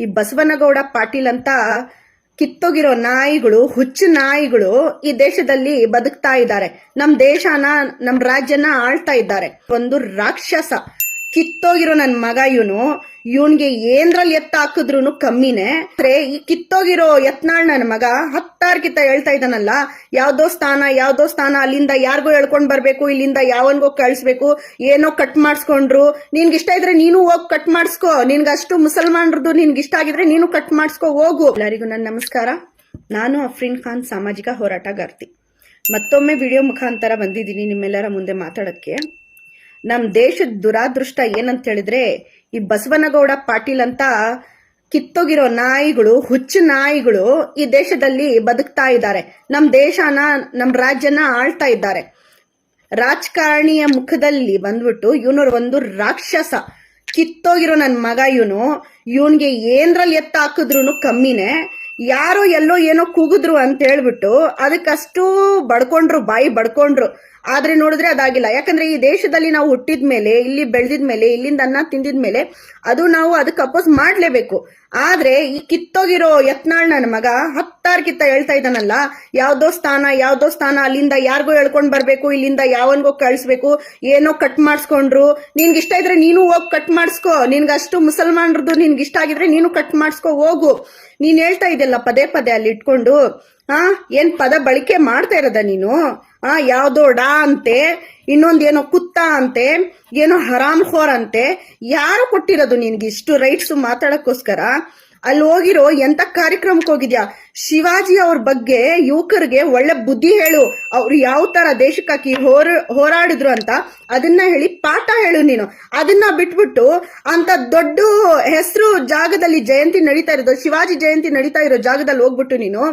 ಈ ಬಸವನಗೌಡ ಪಾಟೀಲ್ ಅಂತ ಕಿತ್ತೋಗಿರೋ ನಾಯಿಗಳು, ಹುಚ್ಚು ನಾಯಿಗಳು ಈ ದೇಶದಲ್ಲಿ ಬದುಕ್ತಾ ಇದ್ದಾರೆ. ನಮ್ ದೇಶನ, ನಮ್ ರಾಜ್ಯನ ಆಳ್ತಾ ಇದ್ದಾರೆ. ಒಂದು ರಾಕ್ಷಸ. ಕಿತ್ತೋಗಿರೋ ನನ್ ಮಗ ಇವನು, ಇವನ್ಗೆ ಏನ್ರಲ್ಲಿ ಎತ್ತ ಹಾಕಿದ್ರು ಕಮ್ಮಿನೇ. ಅಂದ್ರೆ ಈ ಕಿತ್ತೋಗಿರೋ ಯತ್ನಾಳ್ ನನ್ ಮಗ ಹತ್ತಾರ್ ಕಿತ್ತ ಹೇಳ್ತಾ ಇದ್ದಾನಲ್ಲ, ಯಾವ್ದೋ ಸ್ಥಾನ ಯಾವ್ದೋ ಸ್ಥಾನ, ಅಲ್ಲಿಂದ ಯಾರಿಗೋ ಹೇಳ್ಕೊಂಡ್ ಬರ್ಬೇಕು, ಇಲ್ಲಿಂದ ಯಾವನ್ಗೋ ಕಳ್ಸ್ಬೇಕು, ಏನೋ ಕಟ್ ಮಾಡಿಸ್ಕೊಂಡ್ರು. ಇಷ್ಟ ಇದ್ರೆ ನೀನು ಹೋಗಿ ಕಟ್ ಮಾಡಿಸ್ಕೋ. ಮುಸಲ್ಮಾನ್ರದ್ದು ನಿನ್ಗೆ ಇಷ್ಟ ಆಗಿದ್ರೆ ನೀನು ಕಟ್ ಮಾಡಿಸ್ಕೋ, ಹೋಗು. ಎಲ್ಲರಿಗೂ ನನ್ನ ನಮಸ್ಕಾರ. ನಾನು ಅಫ್ರೀನ್ ಖಾನ್, ಸಾಮಾಜಿಕ ಹೋರಾಟಗಾರ್ತಿ. ಮತ್ತೊಮ್ಮೆ ವಿಡಿಯೋ ಮುಖಾಂತರ ಬಂದಿದ್ದೀನಿ ನಿಮ್ಮೆಲ್ಲರ ಮುಂದೆ ಮಾತಾಡಕ್ಕೆ. ನಮ್ ದೇಶದ ದುರಾದೃಷ್ಟ ಏನಂತ ಹೇಳಿದ್ರೆ ಈ ಬಸವನಗೌಡ ಪಾಟೀಲ್ ಅಂತ ಕಿತ್ತೋಗಿರೋ ನಾಯಿಗಳು, ಹುಚ್ಚು ನಾಯಿಗಳು ಈ ದೇಶದಲ್ಲಿ ಬದುಕ್ತಾ ಇದ್ದಾರೆ. ನಮ್ ದೇಶನ, ನಮ್ ರಾಜ್ಯನ ಆಳ್ತಾ ಇದ್ದಾರೆ. ರಾಜಕಾರಣಿಯ ಮುಖದಲ್ಲಿ ಬಂದ್ಬಿಟ್ಟು ಇವನವ್ರ ಒಂದು ರಾಕ್ಷಸ. ಕಿತ್ತೋಗಿರೋ ನನ್ ಮಗ ಇವನು, ಇವನ್ಗೆ ಏನ್ರಲ್ಲಿ ಎತ್ತ ಹಾಕಿದ್ರು ಕಮ್ಮಿನೇ. ಯಾರೋ ಎಲ್ಲೋ ಏನೋ ಕೂಗಿದ್ರು ಅಂತ ಹೇಳ್ಬಿಟ್ಟು ಅದಕ್ಕಷ್ಟು ಬಡ್ಕೊಂಡ್ರು, ಬಾಯಿ ಬಡ್ಕೊಂಡ್ರು. ಆದ್ರೆ ನೋಡಿದ್ರೆ ಅದಾಗಿಲ್ಲ. ಯಾಕಂದ್ರೆ ಈ ದೇಶದಲ್ಲಿ ನಾವು ಹುಟ್ಟಿದ ಮೇಲೆ, ಇಲ್ಲಿ ಬೆಳೆದಿದ ಮೇಲೆ, ಇಲ್ಲಿಂದ ಅನ್ನ ತಿಂದಿದ ಮೇಲೆ ಅದು ನಾವು ಅದಕ್ಕೆ ಅಪೋಸ್ ಮಾಡ್ಲೇಬೇಕು. ಆದ್ರೆ ಈ ಕಿತ್ತೋಗಿರೋ ಯತ್ನಾಳ್ ನನ್ನ ಮಗ ಹತ್ತಾರು ಕಿತ್ತ ಹೇಳ್ತಾ ಇದ್ದಾನಲ್ಲ, ಯಾವ್ದೋ ಸ್ಥಾನ ಯಾವ್ದೋ ಸ್ಥಾನ, ಅಲ್ಲಿಂದ ಯಾರಿಗೋ ಹೇಳ್ಕೊಂಡ್ ಬರ್ಬೇಕು, ಇಲ್ಲಿಂದ ಯಾವನ್ಗೋ ಕಳ್ಸ್ಬೇಕು, ಏನೋ ಕಟ್ ಮಾಡಿಸ್ಕೊಂಡ್ರು. ನಿನ್ಗೆ ಇಷ್ಟ ಇದ್ರೆ ನೀನು ಹೋಗ್ ಕಟ್ ಮಾಡಿಸ್ಕೋ. ನಿನ್ಗೆ ಅಷ್ಟು ಮುಸಲ್ಮಾನ್ರದ್ದು ನಿನ್ಗೆ ಇಷ್ಟ ಆಗಿದ್ರೆ ನೀನು ಕಟ್ ಮಾಡಿಸ್ಕೋ, ಹೋಗು. ನೀನ್ ಹೇಳ್ತಾ ಇದೆಯಲ್ಲ ಪದೇ ಪದೇ ಅಲ್ಲಿ ಇಟ್ಕೊಂಡು ಆ, ಏನ್ ಪದ ಬಳಕೆ ಮಾಡ್ತಾ ಇರೋದ ನೀನು? ಆ, ಯಾವ್ದೋ ಡಾ ಅಂತೆ, ಇನ್ನೊಂದ್ ಏನೋ ಕುತ್ತ ಅಂತೆ, ಏನೋ ಹರಾಮ್ ಖೋರ್ ಅಂತೆ, ಯಾರು ಕೊಟ್ಟಿರೋದು ನಿನ್ಗೆ ಇಷ್ಟು ರೈಟ್ಸ್ ಮಾತಾಡಕ್ಕೋಸ್ಕರ? ಅಲ್ಲಿ ಹೋಗಿರೋ ಎಂತ ಕಾರ್ಯಕ್ರಮಕ್ಕೆ ಹೋಗಿದ್ಯಾ? ಶಿವಾಜಿ ಅವ್ರ ಬಗ್ಗೆ ಯುವಕರಿಗೆ ಒಳ್ಳೆ ಬುದ್ಧಿ ಹೇಳು. ಅವ್ರು ಯಾವ ತರ ದೇಶಕ್ಕಾಕಿ ಹೋರ, ಹೋರಾಡಿದ್ರು ಅಂತ ಅದನ್ನ ಹೇಳಿ ಪಾಠ ಹೇಳು ನೀನು. ಅದನ್ನ ಬಿಟ್ಬಿಟ್ಟು ಅಂತ ದೊಡ್ಡ ಹೆಸರು ಜಾಗದಲ್ಲಿ ಜಯಂತಿ ನಡೀತಾ ಇರೋದು, ಶಿವಾಜಿ ಜಯಂತಿ ನಡೀತಾ ಇರೋ ಜಾಗದಲ್ಲಿ ಹೋಗ್ಬಿಟ್ಟು ನೀನು,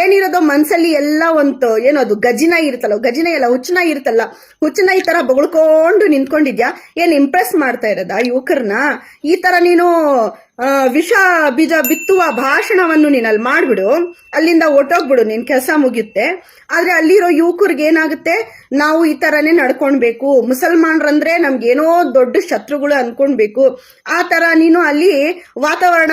ಏನಿರೋದು ಮನ್ಸಲ್ಲಿ ಎಲ್ಲ ಒಂದು ಏನದು ಗಜಿನ ಇರುತ್ತಲ್ಲ, ಗಜಿನ ಎಲ್ಲ ಹುಚ್ಚನ ಇರುತ್ತಲ್ಲ, ಹುಚ್ಚನ ಈ ತರ ಬೊಗಳ್ಕೊಂಡು ನಿಂತ್ಕೊಂಡಿದ್ಯಾ? ಏನ್ ಇಂಪ್ರೆಸ್ ಮಾಡ್ತಾ ಇರೋದ ಯುವಕರನ್ನ ಈ ತರ ನೀನು ವಿಷ ಬೀಜ ಬಿತ್ತುವ ಭಾಷಣವನ್ನು ನೀನು ಅಲ್ಲಿ ಮಾಡ್ಬಿಡು. ಅಲ್ಲಿಂದ ಒಟ್ಟೋಗ್ಬಿಡು. ನಿನ್ ಕೆಲಸ ಮುಗಿಯುತ್ತೆ. ಆದ್ರೆ ಅಲ್ಲಿರೋ ಯುವಕರಿಗೆ ಏನಾಗುತ್ತೆ? ನಾವು ಈ ತರನೇ ನಡ್ಕೊಳ್ಬೇಕು ಮುಸಲ್ಮಾನ್ರಂದ್ರೆ ನಮ್ಗೇನೋ ದೊಡ್ಡ ಶತ್ರುಗಳು ಅನ್ಕೊಳ್ಬೇಕು ಆ ತರ ನೀನು ಅಲ್ಲಿ ವಾತಾವರಣ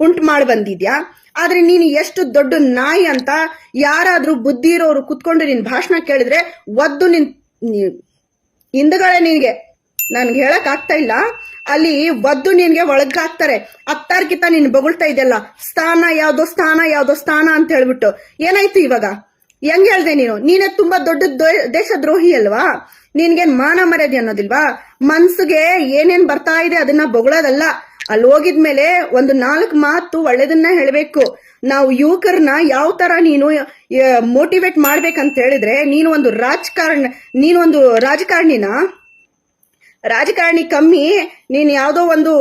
ಉಂಟು ಮಾಡಿ ಬಂದಿದ್ಯಾ? ಆದ್ರೆ ನೀನು ಎಷ್ಟು ದೊಡ್ಡ ನಾಯಿ ಅಂತ ಯಾರಾದ್ರೂ ಬುದ್ಧಿ ಇರೋರು ಕುತ್ಕೊಂಡು ನಿನ್ ಭಾಷಣ ಕೇಳಿದ್ರೆ ಒದ್ದು ನಿನ್ ಹಿಂದಗಳೇ ನಿನ್ಗೆ. ನನ್ಗೆ ಹೇಳಕ್ ಆಗ್ತಾ ಇಲ್ಲ. ಅಲ್ಲಿ ಒದ್ದು ನಿನ್ಗೆ ಒಳಗಾಕ್ತಾರೆ ಅತ್ತಾರ್ಕಿತ ನೀನ್ ಬೊಗಳ್ತಾ ಇದೆಯಲ್ಲ, ಸ್ಥಾನ ಯಾವ್ದೋ ಸ್ಥಾನ ಯಾವ್ದೋ, ಸ್ಥಾನ ಅಂತ ಹೇಳ್ಬಿಟ್ಟು. ಏನಾಯ್ತು ಇವಾಗ? ಹೆಂಗ್ ಹೇಳ್ದೆ ನೀನು? ನೀನೇ ತುಂಬಾ ದೊಡ್ಡ ದೇಶ ದೇಶದ್ರೋಹಿ ಅಲ್ವಾ? ನಿನ್ಗೇನ್ ಮಾನ ಮರ್ಯಾದೆ ಅನ್ನೋದಿಲ್ವಾ? ಮನ್ಸಿಗೆ ಏನೇನ್ ಬರ್ತಾ ಇದೆ ಅದನ್ನ ಬೊಗಳೋದಲ್ಲ. ಅಲ್ಲಿ ಹೋಗಿದ್ಮೇಲೆ ಒಂದು ನಾಲ್ಕು ಮಾತು ಒಳ್ಳೇದನ್ನ ಹೇಳ್ಬೇಕು. ನಾವು ಯುವಕರನ್ನ ಯಾವ ತರ ನೀನು ಮೋಟಿವೇಟ್ ಮಾಡ್ಬೇಕಂತ ಹೇಳಿದ್ರೆ, ನೀನು ಒಂದು ರಾಜಕಾರಣ, ನೀನು ಒಂದು ರಾಜಕಾರಣಿನ? ರಾಜಕಾರಣಿ ಕಮ್ಮಿ, ನೀನ್ ಯಾವ್ದೋ ಒಂದು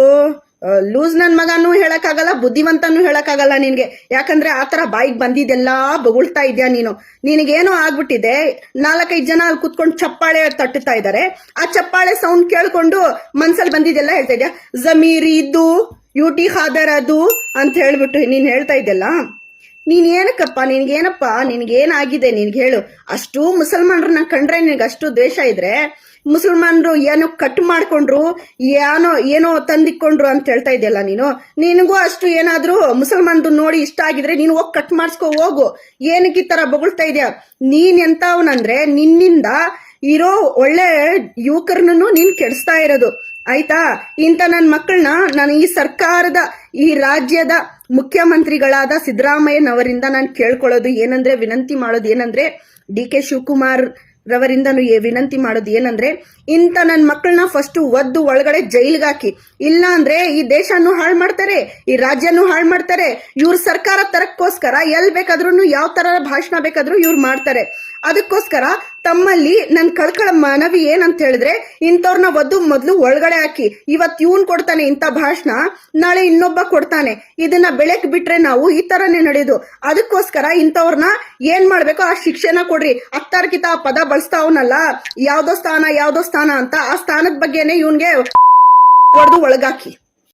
ಲೂಸ್ ನನ್ ಮಗನೂ ಹೇಳಕ್ಕಾಗಲ್ಲ, ಬುದ್ಧಿವಂತನೂ ಹೇಳಕ್ಕಾಗಲ್ಲ ನಿನ್ಗೆ. ಯಾಕಂದ್ರೆ ಆತರ ಬಾಯಿಗೆ ಬಂದಿದ್ದೆಲ್ಲ ಬೊಗಳ್ತಾ ಇದ್ಯಾ ನೀನು. ನಿನಗೇನೋ ಆಗ್ಬಿಟ್ಟಿದೆ, ನಾಲ್ಕೈದು ಜನ ಅಲ್ಲಿ ಕುತ್ಕೊಂಡು ಚಪ್ಪಾಳೆ ತಟ್ಟುತ್ತಾ ಇದ್ದಾರೆ. ಆ ಚಪ್ಪಾಳೆ ಸೌಂಡ್ ಕೇಳ್ಕೊಂಡು ಮನ್ಸಲ್ಲಿ ಬಂದಿದ್ದೆಲ್ಲ ಹೇಳ್ತಾ ಇದ್ಯಾ? ಜಮೀರಿ ಇದ್ದು ಯುಟಿ ಹಾದರ್ ಅದು ಅಂತ ಹೇಳ್ಬಿಟ್ಟು ನೀನ್ ಹೇಳ್ತಾ ಇದ್ದೆಲ್ಲ? ನೀನ್ ಏನಕ್ಕಪ್ಪ ನಿನ್ಗೇನಪ್ಪ, ನಿನ್ಗೇನಾಗಿದೆ ನಿನ್ಗೆ ಹೇಳು. ಅಷ್ಟು ಮುಸಲ್ಮಾನರನ್ನ ಕಂಡ್ರೆ ನಿನ್ಗೆ ಅಷ್ಟು ದ್ವೇಷ ಇದ್ರೆ, ಮುಸಲ್ಮಾನರು ಏನೋ ಕಟ್ ಮಾಡ್ಕೊಂಡ್ರು, ಏನೋ ಏನೋ ತಂದಿಕೊಂಡ್ರು ಅಂತ ಹೇಳ್ತಾ ಇದೆಯಲ್ಲ ನೀನು? ನಿನಗೂ ಅಷ್ಟು ಏನಾದ್ರೂ ಮುಸಲ್ಮಾನ್ದು ನೋಡಿ ಇಷ್ಟ ಆಗಿದ್ರೆ ನೀನು ಹೋಗಿ ಕಟ್ ಮಾಡಿಸ್ಕೊ ಹೋಗು. ಏನಕ್ಕೆ ಈ ತರ ಬೊಗಳ್ತಾ ಇದೆಯಾ? ನೀನ್ ಎಂತವನಂದ್ರೆ ನಿನ್ನಿಂದ ಇರೋ ಒಳ್ಳೆ ಯುವಕರನ್ನು ನೀನ್ ಕೆಡಿಸ್ತಾ ಇರೋದು. ಆಯ್ತಾ? ಇಂಥ ನನ್ನ ಮಕ್ಕಳನ್ನ ನಾನು ಈ ಸರ್ಕಾರದ, ಈ ರಾಜ್ಯದ ಮುಖ್ಯಮಂತ್ರಿಗಳಾದ ಸಿದ್ದರಾಮಯ್ಯನವರಿಂದ ನಾನು ಕೇಳ್ಕೊಳ್ಳೋದು ಏನಂದ್ರೆ, ವಿನಂತಿ ಮಾಡೋದು ಏನಂದ್ರೆ ಡಿ ಕೆ ಶಿವಕುಮಾರ್ ರವರಿಂದ ವಿನಂತಿ ಮಾಡೋದು ಏನಂದ್ರೆ, ಇಂಥ ನನ್ನ ಮಕ್ಕಳನ್ನ ಫಸ್ಟ್ ಒದ್ದು ಒಳಗಡೆ ಜೈಲ್ಗೆ ಹಾಕಿ. ಇಲ್ಲ ಅಂದ್ರೆ ಈ ದೇಶನೂ ಹಾಳು ಮಾಡ್ತಾರೆ, ಈ ರಾಜ್ಯನೂ ಹಾಳು ಮಾಡ್ತಾರೆ, ಇವ್ರ ಸರ್ಕಾರ ತರಕ್ಕೋಸ್ಕರ ಎಲ್ ಬೇಕಾದ್ರೂ ಯಾವ ತರ ಭಾಷಣ ಬೇಕಾದ್ರೂ ಇವ್ರು ಮಾಡ್ತಾರೆ. ಅದಕ್ಕೋಸ್ಕರ ತಮ್ಮಲ್ಲಿ ನನ್ ಕಳ್ಕಳ ಮನವಿ ಏನಂತ ಹೇಳಿದ್ರೆ ಇಂಥವ್ರನ್ನ ಒದ್ದು ಮೊದ್ಲು ಒಳಗಡೆ ಹಾಕಿ. ಇವತ್ ಇವನ್ ಕೊಡ್ತಾನೆ ಇಂಥ ಭಾಷಣ, ನಾಳೆ ಇನ್ನೊಬ್ಬ ಕೊಡ್ತಾನೆ. ಇದನ್ನ ಬೆಳಕ್ ಬಿಟ್ರೆ ನಾವು ಈ ತರನೇ ನಡೆಯೋದು ಅದಕ್ಕೋಸ್ಕರ ಇಂಥವ್ರನ್ನ ಏನ್ ಮಾಡ್ಬೇಕು ಆ ಶಿಕ್ಷೆನ ಕೊಡ್ರಿ. ಅತ್ತಾರ್ಕಿತ ಆ ಪದ ಬಳಸ್ತಾವನಲ್ಲ ಯಾವ್ದೋ ಸ್ಥಾನ ಯಾವ್ದೋ ಸ್ಥಾನ ಅಂತ ಆ ಸ್ಥಾನದ ಬಗ್ಗೆನೆ ಇವನ್ಗೆ ಹೊಡೆದು ಒಳಗಾಕಿ.